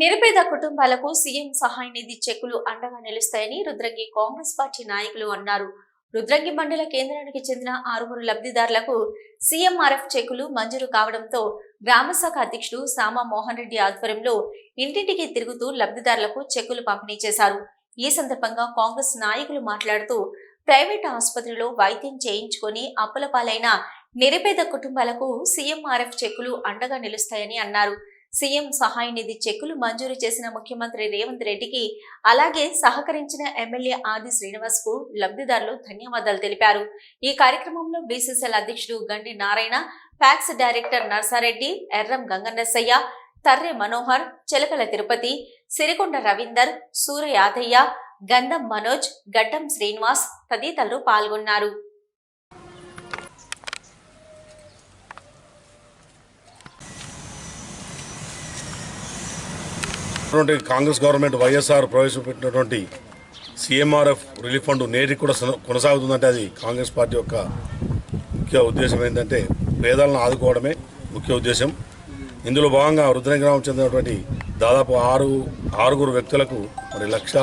నిరుపేద కుటుంబాలకు సీఎం సహాయ నిధి చెక్కులు అండగా నిలుస్తాయని రుద్రంగి కాంగ్రెస్ పార్టీ నాయకులు అన్నారు. రుద్రంగి మండల కేంద్రానికి చెందిన ఆరుగురు లబ్ధిదారులకు సీఎంఆర్ఎఫ్ చెక్కులు మంజూరు కావడంతో గ్రామశాఖ అధ్యక్షుడు సామా మోహన్ రెడ్డి ఆధ్వర్యంలో ఇంటింటికి తిరుగుతూ లబ్ధిదారులకు చెక్కులు పంపిణీ చేశారు. ఈ సందర్భంగా కాంగ్రెస్ నాయకులు మాట్లాడుతూ ప్రైవేట్ ఆసుపత్రిలో వైద్యం చేయించుకొని అప్పుల పాలైన నిరుపేద కుటుంబాలకు సీఎంఆర్ఎఫ్ చెక్కులు అండగా నిలుస్తాయని అన్నారు. సీఎం సహాయ నిధి చెక్కులు మంజూరు చేసిన ముఖ్యమంత్రి రేవంత్ రెడ్డికి అలాగే సహకరించిన ఎమ్మెల్యే ఆది శ్రీనివాస్కు లబ్ధిదారులు ధన్యవాదాలు తెలిపారు. ఈ కార్యక్రమంలో బీసీసీఎల్ అధ్యక్షుడు గండి నారాయణ ఫ్యాక్స్ డైరెక్టర్ నర్సారెడ్డి ఎర్రం గంగన్నసయ్య తర్రె మనోహర్ చిలకల తిరుపతి సిరికొండ రవీందర్ సూర్య యాదయ్య గంధం మనోజ్ గడ్డం శ్రీనివాస్ తదితరులు పాల్గొన్నారు. ఉన్నటువంటి కాంగ్రెస్ గవర్నమెంట్ వైఎస్ఆర్ ప్రవేశపెట్టినటువంటి సీఎంఆర్ఎఫ్ రిలీఫ్ ఫండ్ నేటికి కూడా కొనసాగుతుందంటే అది కాంగ్రెస్ పార్టీ యొక్క ముఖ్య ఉద్దేశం ఏంటంటే పేదలను ఆదుకోవడమే ముఖ్య ఉద్దేశం. ఇందులో భాగంగా రుద్రంగి గ్రామం చెందినటువంటి దాదాపు ఆరు ఆరుగురు వ్యక్తులకు మరి లక్ష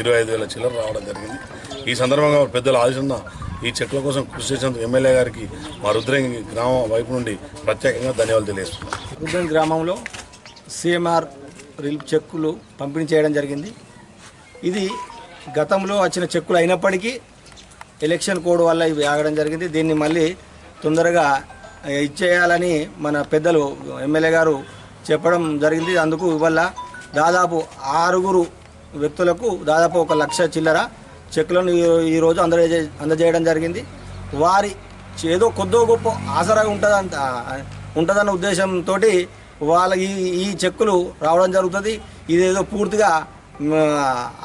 ఇరవై ఐదు వేల చిల్లర రావడం జరిగింది. ఈ సందర్భంగా పెద్దలు ఆలోచన ఈ చెట్ల కోసం కృషి చేసినందుకు ఎమ్మెల్యే గారికి మా రుద్రంగి గ్రామం వైపు నుండి ప్రత్యేకంగా ధన్యవాదాలు తెలియజేస్తున్నాం రుద్రన్ గ్రామంలో సిఎంఆర్ రిలీఫ్ చెక్కులు పంపిణీ చేయడం జరిగింది. ఇది గతంలో వచ్చిన చెక్కులు అయినప్పటికీ ఎలక్షన్ కోడ్ వల్ల ఇవి ఆగడం జరిగింది. దీన్ని మళ్ళీ తొందరగా ఇచ్చేయాలని మన పెద్దలు ఎమ్మెల్యే గారు చెప్పడం జరిగింది. అందుకు ఇవల్ల దాదాపు ఆరుగురు వ్యక్తులకు దాదాపు ఒక లక్ష చిల్లర చెక్కులను ఈ- ఈరోజు అందజే అందజేయడం జరిగింది. వారి ఏదో కొద్దో గొప్ప ఆసరా ఉంటుందంత ఉంటుందన్న ఉద్దేశంతో వాళ్ళ ఈ ఈ చెక్కులు రావడం జరుగుతుంది. ఇదేదో పూర్తిగా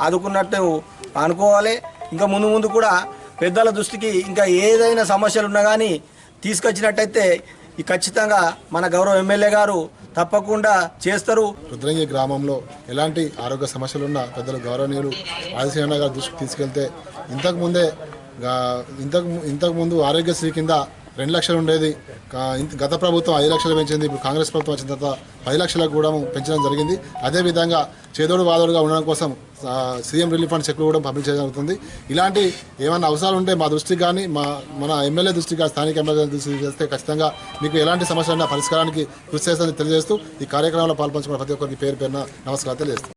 ఆదుకున్నట్టు అనుకోవాలి. ఇంకా ముందు ముందు కూడా పెద్దల దృష్టికి ఇంకా ఏదైనా సమస్యలు ఉన్నా కానీ తీసుకొచ్చినట్టయితే ఈ ఖచ్చితంగా మన గౌరవ ఎమ్మెల్యే గారు తప్పకుండా చేస్తారు. రుద్రంగి గ్రామంలో ఎలాంటి ఆరోగ్య సమస్యలున్నా పెద్దలు గౌరవనీయులు ఆదిశీలన గారు దృష్టికి తీసుకెళ్తే ఇంతకుముందే ఇంతకు ఇంతకుముందు ఆరోగ్యశ్రీ కింద రెండు లక్షలు ఉండేది. గత ప్రభుత్వం ఐదు లక్షలు పెంచింది ఇప్పుడు కాంగ్రెస్ ప్రభుత్వం వచ్చిన తర్వాత పది లక్షలకు కూడా పెంచడం జరిగింది. అదేవిధంగా చేదోడు వాదోడుగా ఉండడం కోసం సీఎం రిలీఫ్ ఫండ్ చెక్లు కూడా పంపిణీ చేయడం జరుగుతుంది. ఇలాంటి ఏమైనా అవసరాలు ఉంటే మా దృష్టికి కానీ మా మన ఎమ్మెల్యే దృష్టికి కానీ స్థానిక ఎమ్మెల్యే దృష్టికి చేస్తే ఖచ్చితంగా మీకు ఎలాంటి సమస్యలైనా పరిష్కారానికి కృషి చేస్తానని తెలియజేస్తూ ఈ కార్యక్రమంలో పాల్పంచుకున్న ప్రతి ఒక్కరికి పేరు పేరున నమస్కారం తెలియజేస్తాను